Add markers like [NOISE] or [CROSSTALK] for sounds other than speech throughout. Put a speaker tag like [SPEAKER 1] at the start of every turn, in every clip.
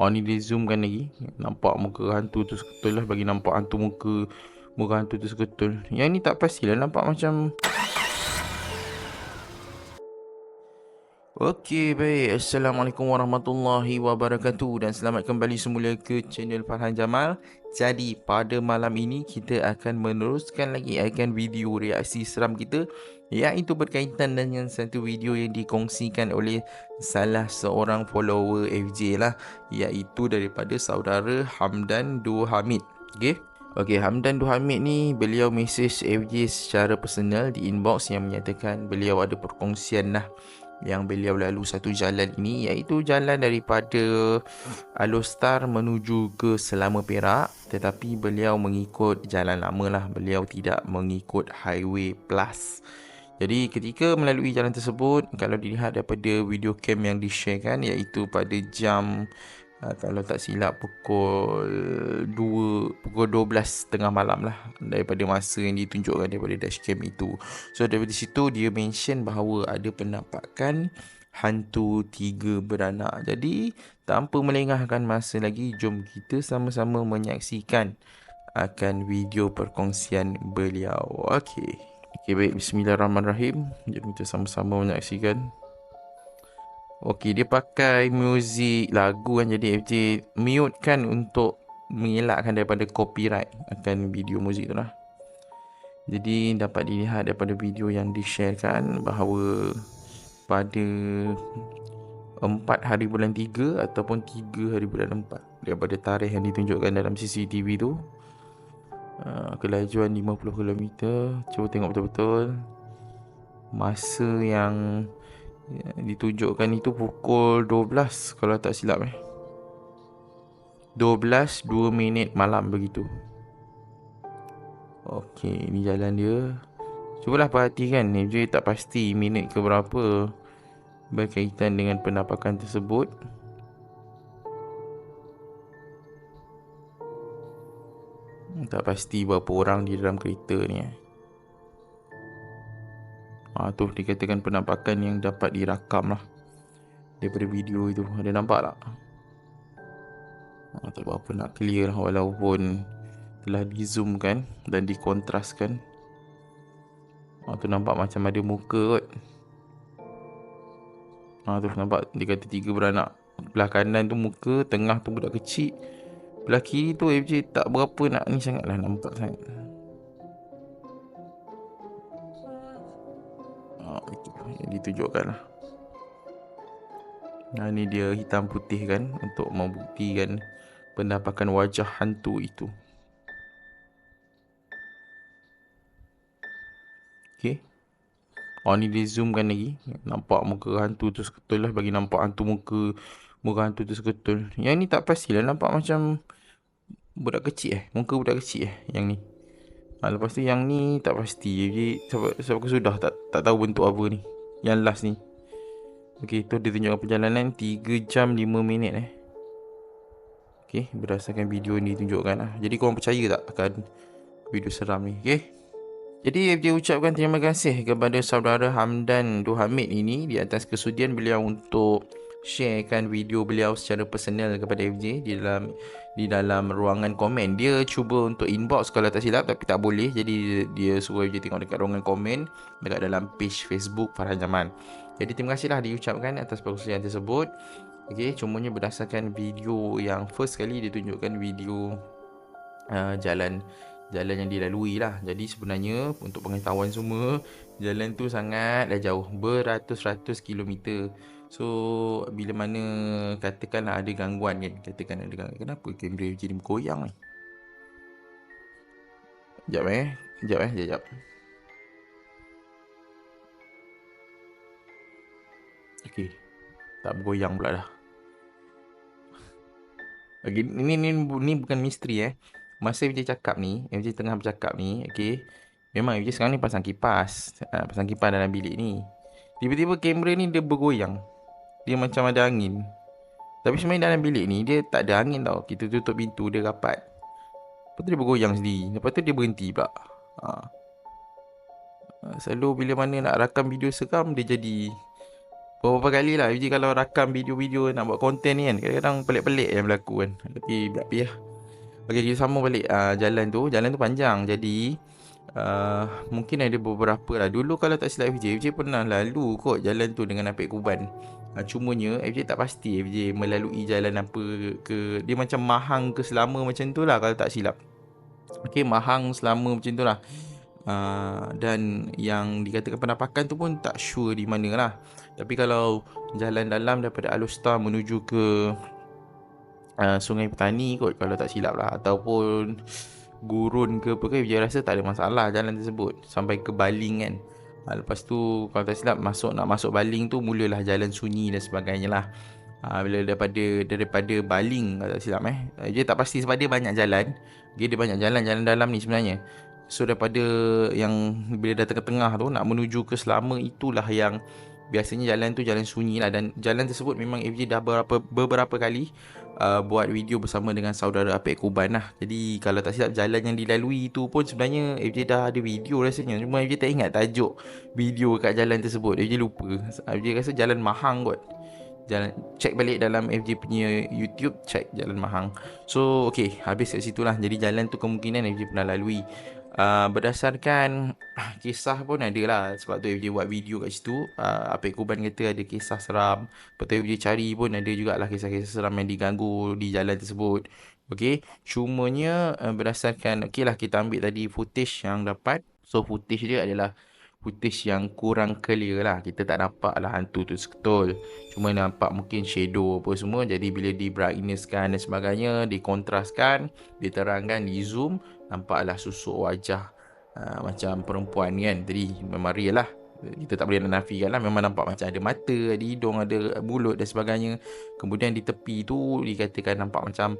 [SPEAKER 1] Oh ni dia zoomkan lagi. Nampak muka hantu tu seketul lah. Bagi nampak hantu muka Muka hantu tu seketul. Yang ni tak pastilah Nampak macam Okey baik. Assalamualaikum warahmatullahi wabarakatuh. Dan selamat kembali semula ke channel Farhan Jamal Jadi pada malam ini kita akan meneruskan lagi akan video reaksi seram kita Iaitu berkaitan dengan satu video yang dikongsikan oleh salah seorang follower FJ lah Iaitu daripada saudara Hamdan Du Hamid Okey? Okey, Hamdan Du Hamid ni beliau message FJ secara personal di inbox yang menyatakan beliau ada perkongsian lah yang beliau lalu satu jalan ini iaitu jalan daripada Alostar menuju ke Selama Perak. Tetapi beliau mengikut jalan lama lah. Beliau tidak mengikut highway plus. Jadi ketika melalui jalan tersebut kalau dilihat daripada video cam yang di-sharekan iaitu pada jam uh, kalau tak silap pukul 2 pukul 12 tengah malam lah daripada masa yang ditunjukkan daripada dashcam itu. So daripada situ dia mention bahawa ada penampakan hantu tiga beranak. Jadi tanpa melengahkan masa lagi jom kita sama-sama menyaksikan akan video perkongsian beliau. Okey. Okey baik bismillahirrahmanirrahim. Jom kita sama-sama menyaksikan. Okey, dia pakai muzik lagu kan jadi FJ mute kan untuk mengelakkan daripada copyright akan video muzik tu lah. Jadi dapat dilihat daripada video yang di-sharekan bahawa pada 4 hari bulan 3 ataupun 3 hari bulan 4 daripada tarikh yang ditunjukkan dalam CCTV tu uh, kelajuan 50 km cuba tengok betul-betul masa yang ya, ditunjukkan itu pukul 12 kalau tak silap eh 12 2 minit malam begitu Okey, ini jalan dia. Cubalah perhatikan ni, tak pasti minit ke berapa berkaitan dengan penampakan tersebut. Tak pasti berapa orang di dalam kereta ni eh. Ha, tu dikatakan penampakan yang dapat dirakam lah Daripada video itu. Ada nampak tak? Ha, tak apa nak clear lah Walaupun Telah di zoom kan Dan dikontraskan. Ha, Tu nampak macam ada muka kot. Ha tu nampak Dia kata tiga beranak. Belah kanan tu muka Tengah tu budak kecil. Belah kiri tu FJ tak berapa nak ni sangat lah Nampak sangat yang ditunjukkan lah. Nah, ni dia hitam putih kan untuk membuktikan penampakan wajah hantu itu. Okay. Oh ni dia zoomkan lagi. Nampak muka hantu tu seketul lah bagi nampak hantu muka muka hantu tu seketul. Yang ni tak pastilah nampak macam budak kecil eh. Muka budak kecil eh yang ni. Ha, lepas tu yang ni tak pasti. Jadi sebab, sebab aku sudah tak tak tahu bentuk apa ni. Yang last ni. Okey, tu dia tunjukkan perjalanan 3 jam 5 minit eh. Okey, berdasarkan video ni tunjukkan lah. Jadi korang percaya tak akan video seram ni? Okey. Jadi dia ucapkan terima kasih kepada saudara Hamdan Duhamid ini di atas kesudian beliau untuk sharekan video beliau secara personal kepada FJ di dalam di dalam ruangan komen. Dia cuba untuk inbox kalau tak silap tapi tak boleh. Jadi dia suruh FJ tengok dekat ruangan komen dekat dalam page Facebook Farhan Zaman. Jadi terima kasihlah diucapkan atas perkongsian tersebut. Okey, cumanya berdasarkan video yang first kali ditunjukkan video uh, jalan jalan yang dilalui lah. Jadi sebenarnya untuk pengetahuan semua, jalan tu sangat dah jauh, beratus-ratus kilometer. So bila mana katakanlah ada gangguan kan Katakan ada gangguan Kenapa kamera jadi bergoyang ni? Sekejap eh. Sekejap eh. Sekejap Okay Tak bergoyang pula dah. Okay ni, ni, ni bukan misteri eh. Masa MJ cakap ni MJ tengah bercakap ni Okay Memang MJ sekarang ni pasang kipas ha, Pasang kipas dalam bilik ni. Tiba-tiba kamera ni dia bergoyang dia macam ada angin. Tapi sebenarnya dalam bilik ni Dia tak ada angin tau. Kita tutup pintu Dia rapat. Lepas tu dia bergoyang sendiri. Lepas tu dia berhenti pula. Ha. ha. Selalu bila mana nak rakam video seram Dia jadi Beberapa kali lah. FJ kalau rakam video-video nak buat konten ni kan Kadang-kadang pelik-pelik yang berlaku kan. Tapi tapi lah. Okay kita sama balik uh, jalan tu. Jalan tu panjang. Jadi uh, Mungkin ada beberapa lah. Dulu kalau tak silap FJ FJ pernah lalu kot jalan tu dengan Apek Kuban. Uh, Cumanya FJ tak pasti FJ melalui jalan apa ke. Dia macam mahang ke selama macam tu lah Kalau tak silap. Okay mahang selama macam tu lah. Uh, Dan yang dikatakan penampakan tu pun tak sure di mana lah. Tapi kalau jalan dalam daripada Alustar menuju ke uh, Sungai Petani kot kalau tak silap lah. Ataupun Gurun ke apa ke Saya rasa tak ada masalah jalan tersebut. Sampai ke Baling kan. Uh, Lepas tu kalau tak silap masuk nak masuk Baling tu Mulalah jalan sunyi dan sebagainya lah. Uh, Bila daripada daripada Baling kalau tak silap eh Dia tak pasti sebab dia banyak jalan. Dia, dia banyak jalan jalan dalam ni sebenarnya. So daripada yang bila datang ke tengah tu nak menuju ke selama itulah yang biasanya jalan tu jalan sunyi lah dan jalan tersebut memang FJ dah beberapa beberapa kali uh, buat video bersama dengan saudara Apek Kuban lah. Jadi kalau tak silap jalan yang dilalui tu pun sebenarnya FJ dah ada video rasanya. Cuma FJ tak ingat tajuk video kat jalan tersebut. FJ lupa. FJ rasa jalan Mahang kot. Jalan check balik dalam FJ punya YouTube check jalan Mahang. So okay habis kat situ lah. Jadi jalan tu kemungkinan FJ pernah lalui uh, berdasarkan kisah pun ada lah sebab tu dia buat video kat situ. Uh, yang Kuban kata ada kisah seram. Betul dia cari pun ada jugalah kisah-kisah seram yang diganggu di jalan tersebut. Okay, cumanya uh, berdasarkan okay lah kita ambil tadi footage yang dapat. So footage dia adalah footage yang kurang clear lah. Kita tak nampak lah hantu tu seketul. Cuma nampak mungkin shadow apa semua. Jadi bila di brightnesskan dan sebagainya dikontraskan diterangkan di zoom nampaklah susuk wajah uh, macam perempuan kan. Jadi memang real lah. Kita tak boleh nafikan lah. Memang nampak macam ada mata ada hidung ada mulut dan sebagainya. Kemudian di tepi tu dikatakan nampak macam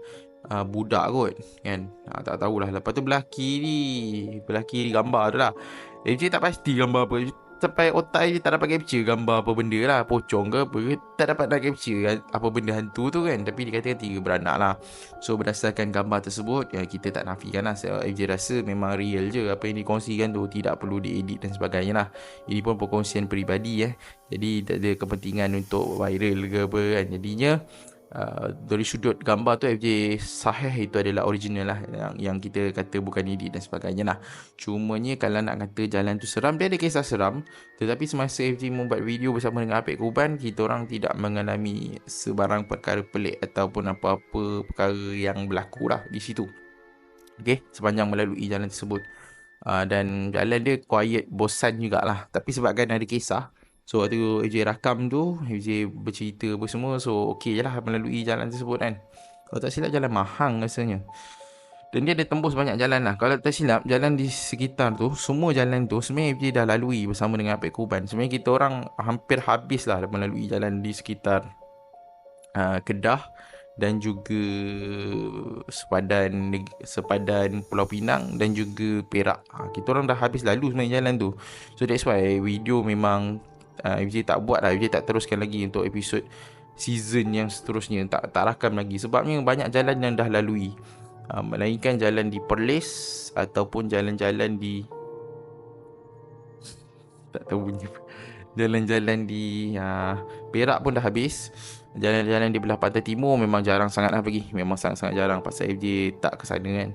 [SPEAKER 1] uh, budak kot kan. Uh, tak tahulah. Lepas tu belah kiri. Belah kiri gambar tu lah. Eh, tak pasti gambar apa sampai otak je tak dapat capture gambar apa benda lah. Pocong ke apa tak dapat nak capture apa benda hantu tu kan. Tapi dikatakan tiga beranak lah. So berdasarkan gambar tersebut ya, kita tak nafikan lah. FJ rasa memang real je apa yang dikongsikan tu. Tidak perlu diedit dan sebagainya lah. Ini pun perkongsian peribadi eh jadi tak ada kepentingan untuk viral ke apa kan. Jadinya Uh, dari sudut gambar tu FJ sahih itu adalah original lah yang, yang kita kata bukan edit dan sebagainya lah. Cumanya kalau nak kata jalan tu seram dia ada kisah seram. Tetapi semasa FJ membuat video bersama dengan Apek Kuban kita orang tidak mengalami sebarang perkara pelik ataupun apa-apa perkara yang berlaku lah di situ. Okay, sepanjang melalui jalan tersebut. Uh, dan jalan dia quiet bosan jugalah. Tapi sebabkan ada kisah So waktu AJ rakam tu AJ bercerita apa semua So okey je lah melalui jalan tersebut kan Kalau tak silap jalan Mahang rasanya Dan dia ada tembus banyak jalan lah Kalau tak silap jalan di sekitar tu Semua jalan tu sebenarnya AJ dah lalui bersama dengan Apek Kuban Sebenarnya kita orang hampir habis lah melalui jalan di sekitar uh, Kedah dan juga sepadan sepadan Pulau Pinang dan juga Perak. Ha, kita orang dah habis lalu sebenarnya jalan tu. So that's why video memang uh, FJ tak buat lah. FJ tak teruskan lagi untuk episod season yang seterusnya. Tak tak rakam lagi. Sebabnya banyak jalan yang dah lalui. Uh, melainkan jalan di Perlis ataupun jalan-jalan di tak tahu bunyi jalan-jalan di uh, Perak pun dah habis. Jalan-jalan di belah pantai timur memang jarang sangat lah pergi. Memang sangat-sangat jarang. Pasal FJ tak ke sana kan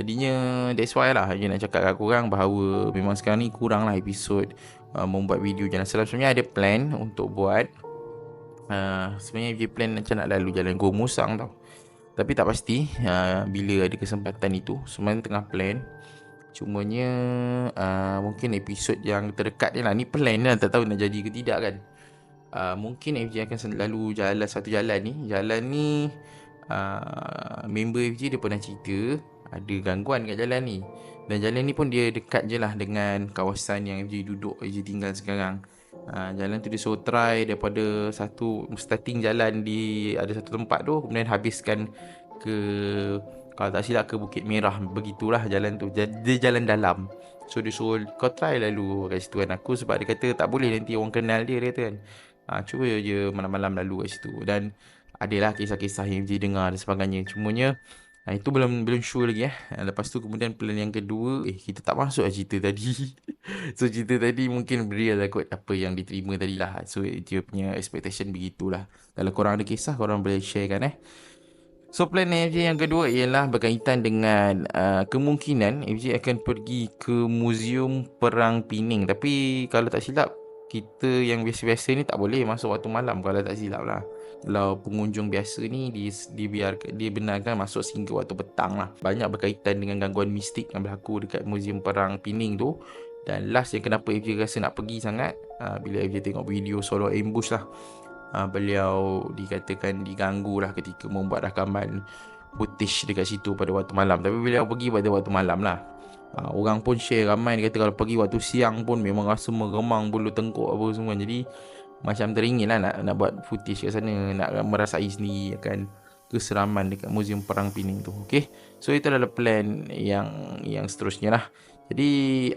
[SPEAKER 1] jadinya that's why lah FJ nak cakap kat korang bahawa memang sekarang ni kurang lah episod uh, membuat video jalan seram. Sebenarnya ada plan untuk buat uh, sebenarnya dia plan macam nak lalu jalan Gua Musang tau. Tapi tak pasti uh, bila ada kesempatan itu. Sebenarnya tengah plan. Cumanya uh, mungkin episod yang terdekat ni lah. Ni plan lah tak tahu nak jadi ke tidak kan. Uh, mungkin FJ akan selalu jalan satu jalan ni. Jalan ni uh, member FJ dia pernah cerita ada gangguan kat jalan ni. Dan jalan ni pun dia dekat je lah dengan kawasan yang FJ duduk FJ tinggal sekarang. Ha, Jalan tu dia so try daripada satu starting jalan di ada satu tempat tu Kemudian habiskan ke kalau tak silap ke Bukit Merah. Begitulah jalan tu. Dia jalan dalam. So dia suruh kau try lalu kat situ kan. Aku sebab dia kata tak boleh nanti orang kenal dia dia kata kan. Ha, Cuba je malam-malam lalu kat situ. Dan adalah kisah-kisah yang FJ dengar dan sebagainya. Cumanya Ha, itu belum belum sure lagi eh. Ha, lepas tu kemudian plan yang kedua, eh kita tak masuk lah cerita tadi. [LAUGHS] so cerita tadi mungkin real lah kot apa yang diterima tadi lah. So dia punya expectation begitulah. Kalau korang ada kisah korang boleh share kan eh. So plan FJ yang kedua ialah berkaitan dengan uh, kemungkinan FJ akan pergi ke Museum Perang Pining. Tapi kalau tak silap kita yang biasa-biasa ni tak boleh masuk waktu malam kalau tak silap lah kalau pengunjung biasa ni di dibiarkan dibenarkan masuk sehingga waktu petang lah. Banyak berkaitan dengan gangguan mistik yang berlaku dekat muzium perang Pining tu. Dan last yang kenapa FJ rasa nak pergi sangat uh, bila FJ tengok video solo ambush lah. Uh, beliau dikatakan diganggu lah ketika membuat rakaman footage dekat situ pada waktu malam. Tapi beliau pergi pada waktu malam lah. Uh, orang pun share ramai. Dia kata kalau pergi waktu siang pun memang rasa meremang bulu tengkuk apa semua. Jadi macam teringin lah nak, nak buat footage kat sana nak merasai sendiri akan keseraman dekat muzium perang Pining tu okay so itu adalah plan yang yang seterusnya lah. Jadi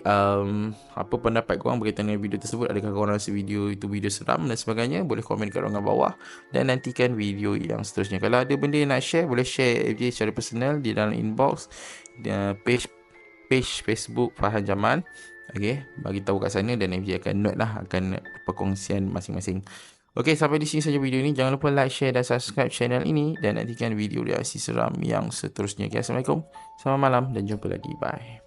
[SPEAKER 1] um, apa pendapat korang berkaitan dengan video tersebut? Adakah korang rasa video itu video seram dan sebagainya? Boleh komen kat ruangan bawah dan nantikan video yang seterusnya. Kalau ada benda yang nak share boleh share FJ secara personal di dalam inbox page page Facebook Farhan Jamal Okay, bagi tahu kat sana dan FJ akan note lah akan perkongsian masing-masing. Okay, sampai di sini saja video ini. Jangan lupa like, share dan subscribe channel ini dan nantikan video reaksi seram yang seterusnya. Okay, Assalamualaikum, selamat malam dan jumpa lagi. Bye.